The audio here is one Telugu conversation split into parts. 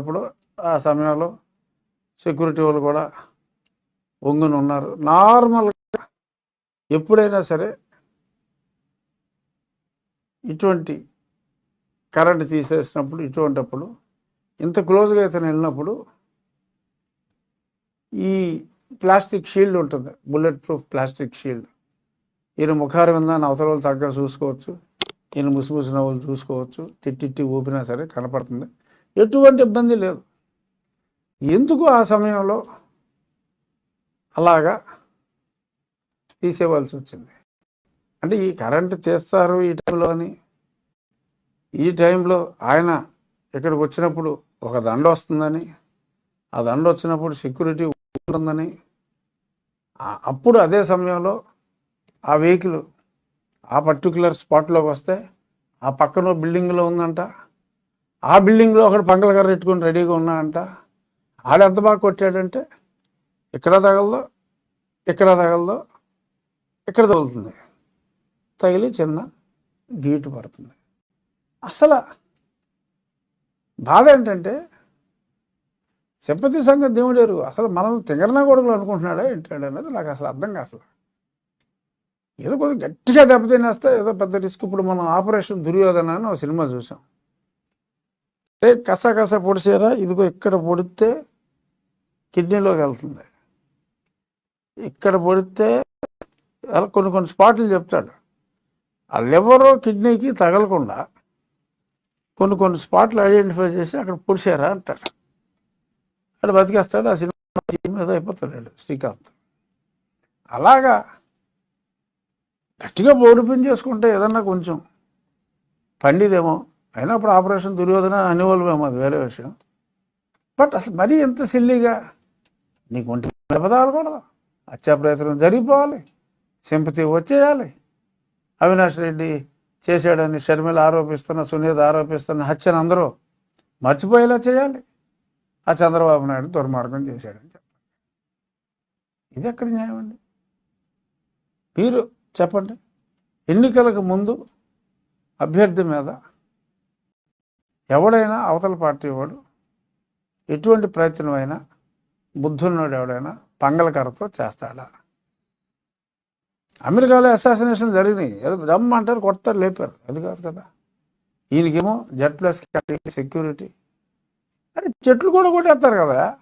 అప్పుడు ఆ సమయంలో సెక్యూరిటీ వాళ్ళు కూడా ఒంగుని ఉన్నారు. నార్మల్గా ఎప్పుడైనా సరే ఇటువంటి కరెంట్ తీసేసినప్పుడు ఇటువంటప్పుడు ఇంత క్లోజ్గా ఇతను వెళ్ళినప్పుడు ఈ ప్లాస్టిక్ షీల్డ్ ఉంటుంది. బుల్లెట్ ప్రూఫ్ ప్లాస్టిక్ షీల్డ్ ఈయన ముఖారు విందాన్ని అవతల వాళ్ళు చక్కగా చూసుకోవచ్చు. ఈయన ముసిముసి నవ్వులు చూసుకోవచ్చు. తిట్టిట్టి ఊపినా సరే కనపడుతుంది. ఎటువంటి ఇబ్బంది లేదు. ఎందుకు ఆ సమయంలో అలాగా తీసేవాల్సి వచ్చింది? అంటే ఈ కరెంటు తీస్తారు ఈ టైంలో అని. ఈ టైంలో ఆయన ఇక్కడికి వచ్చినప్పుడు ఒక దండ వస్తుందని ఆ దండ వచ్చినప్పుడు సెక్యూరిటీ ఉంటుందని. అప్పుడు అదే సమయంలో ఆ వెహికల్ ఆ పర్టికులర్ స్పాట్లోకి వస్తే ఆ పక్కన బిల్డింగ్లో ఉందంట. ఆ బిల్డింగ్లో ఒకడు పంగలగారు పెట్టుకుని రెడీగా ఉన్నా అంట ఆడు ఎంత బాగా కొట్టాడంటే ఇక్కడ తగలదో ఇక్కడ తగలదో ఇక్కడ తగులుతుంది. తగిలి చిన్న గీటు పడుతుంది. అసలు బాధ ఏంటంటే సింపతి సంగతి దేవుడేరు అసలు మనల్ని తిగరనా కొడుకులు అనుకుంటున్నాడా ఏంటాడు అనేది నాకు అసలు అర్థం కాదు ఏదో కొద్దిగా గట్టిగా దెబ్బతినేస్తే ఏదో పెద్ద రిస్క్. ఇప్పుడు మనం ఆపరేషన్ దుర్యోధన అని ఒక సినిమా చూసాం. రే కస కస పొడిచారా? ఇదిగో ఇక్కడ పొడితే కిడ్నీలోకి వెళ్తుంది. ఇక్కడ పొడితే అలా కొన్ని కొన్ని స్పాట్లు చెప్తాడు. ఆ లివరు కిడ్నీకి తగలకుండా కొన్ని కొన్ని స్పాట్లు ఐడెంటిఫై చేసి అక్కడ పొడిచారా అంటాడు. అక్కడ బతికేస్తాడు. ఆ సినిమా మీద అయిపోతాడు శ్రీకాంత్. అలాగా గట్టిగా ఓడిపోయి చేసుకుంటే ఏదన్నా కొంచెం పండిదేమో అయినా అప్పుడు ఆపరేషన్ దుర్యోధన అనేవాళ్ళమేమో అది వేరే విషయం. బట్ అసలు మరీ ఎంత సిల్లీగా నీకు ఒంటి దెబ్బ హత్యా ప్రయత్నం జరిగిపోవాలి. సింపతి వచ్చేయాలి. అవినాష్ రెడ్డి చేశాడని షర్మిల ఆరోపిస్తున్న సునీత ఆరోపిస్తున్న హత్యను అందరూ మర్చిపోయేలా చేయాలి. ఆ చంద్రబాబు నాయుడు దుర్మార్గం చేశాడని చెప్పండి ఇది ఎక్కడ న్యాయం అండి? మీరు చెప్పండి. ఎన్నికలకు ముందు అభ్యర్థి మీద ఎవడైనా అవతల పార్టీ వాడు ఎటువంటి ప్రయత్నమైనా బుద్ధున్నోడు ఎవడైనా పంగలకరతో చేస్తాడా? అమెరికాలో అసాసినేషన్ జరిగినాయి. ఏదో జమ్ అంటారు కొడతారు లేపారు. అది కాదు కదా. ఈయనకేమో జెడ్ ప్లస్ సెక్యూరిటీ. అరే చెట్లు కూడా కొట్టేస్తారు కదా.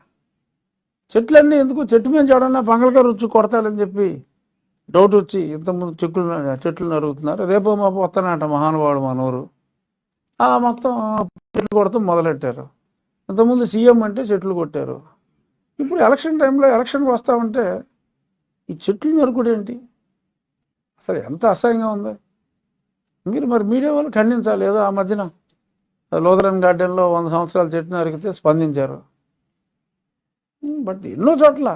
చెట్లన్నీ ఎందుకు? చెట్టు మీద చూడన్నా పంగలకర వచ్చి కొడతాడని చెప్పి డౌట్ వచ్చి ఇంతకుముందు చెట్లు చెట్లు నరుగుతున్నారు రేపు మాపు వస్తానంట మహానుభావుడు మనూరు అలా మొత్తం చెట్లు కొడతాం మొదలెట్టారు. ఇంతకుముందు సీఎం అంటే చెట్లు కొట్టారు. ఇప్పుడు ఎలక్షన్ టైంలో ఎలక్షన్కి వస్తామంటే ఈ చెట్లు నరుకుడు ఏంటి? అసలు ఎంత అసహ్యంగా ఉంది. మీరు మరి మీడియా వాళ్ళు ఖండించాలి. ఏదో ఆ మధ్యన లోదరన్ గార్డెన్లో వంద సంవత్సరాల చెట్టు నరికితే స్పందించారు. బట్ ఎన్నో చోట్ల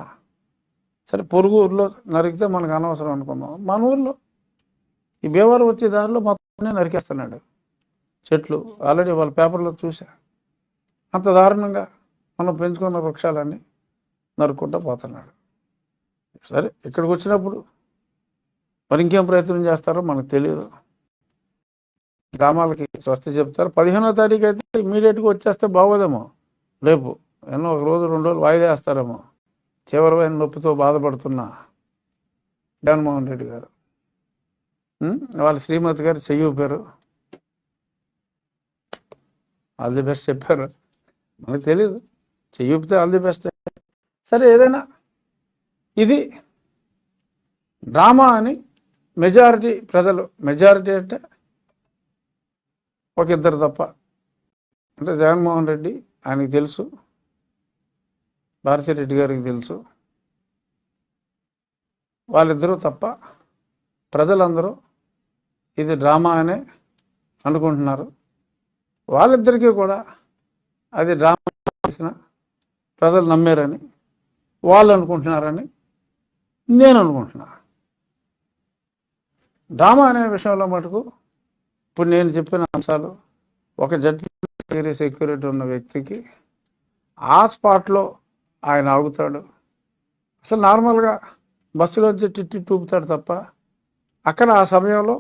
సరే పొరుగు ఊర్లో నరికితే మనకు అనవసరం అనుకుందాం. మన ఊర్లో ఈ బేవారు వచ్చే దారిలో మొత్తం నరికేస్తున్నాడు. చెట్లు. ఆల్రెడీ వాళ్ళ పేపర్లో చూసా అంత దారుణంగా మనం పెంచుకున్న వృక్షాలన్నీ నరుక్కుంటూ పోతున్నాడు. సరే ఇక్కడికి వచ్చినప్పుడు మరి ఇంకేం ప్రయత్నం చేస్తారో మనకు తెలియదు గ్రామాలకి స్వస్తి చెప్తారు. పదిహేనో తారీఖు అయితే ఇమీడియట్గా వచ్చేస్తే బాగోదేమో. రేపు ఎన్నో ఒక రోజు రెండు రోజులు వాయిదా వేస్తారేమో తీవ్రమైన నొప్పితో బాధపడుతున్న జగన్మోహన్ రెడ్డి గారు. వాళ్ళ శ్రీమతి గారు చెయ్యి పేరు ఆల్ ది బెస్ట్ చెప్పారు. మనకు తెలియదు చెయ్యితే ఆల్ ది బెస్ట్. సరే ఏదైనా ఇది డ్రామా అని మెజారిటీ ప్రజలు మెజారిటీ అంటే ఒక ఇద్దరు తప్ప. అంటే జగన్మోహన్ రెడ్డి ఆయనకి తెలుసు. భారతిరెడ్డి గారికి తెలుసు. వాళ్ళిద్దరూ తప్ప ప్రజలందరూ ఇది డ్రామా అనే అనుకుంటున్నారు. వాళ్ళిద్దరికీ కూడా అది డ్రామా చేసిన ప్రజలు నమ్మారని వాళ్ళు అనుకుంటున్నారని నేను అనుకుంటున్నా. డ్రామా అనే విషయంలో మటుకు ఇప్పుడు నేను చెప్పిన అంశాలు ఒక జడ్జి సెక్యూరిటీ ఉన్న వ్యక్తికి ఆ స్పాట్లో ఆయన ఆగుతాడు. అసలు నార్మల్గా బస్సులో వచ్చి టిట్టి టూపుతాడు తప్ప అక్కడ ఆ సమయంలో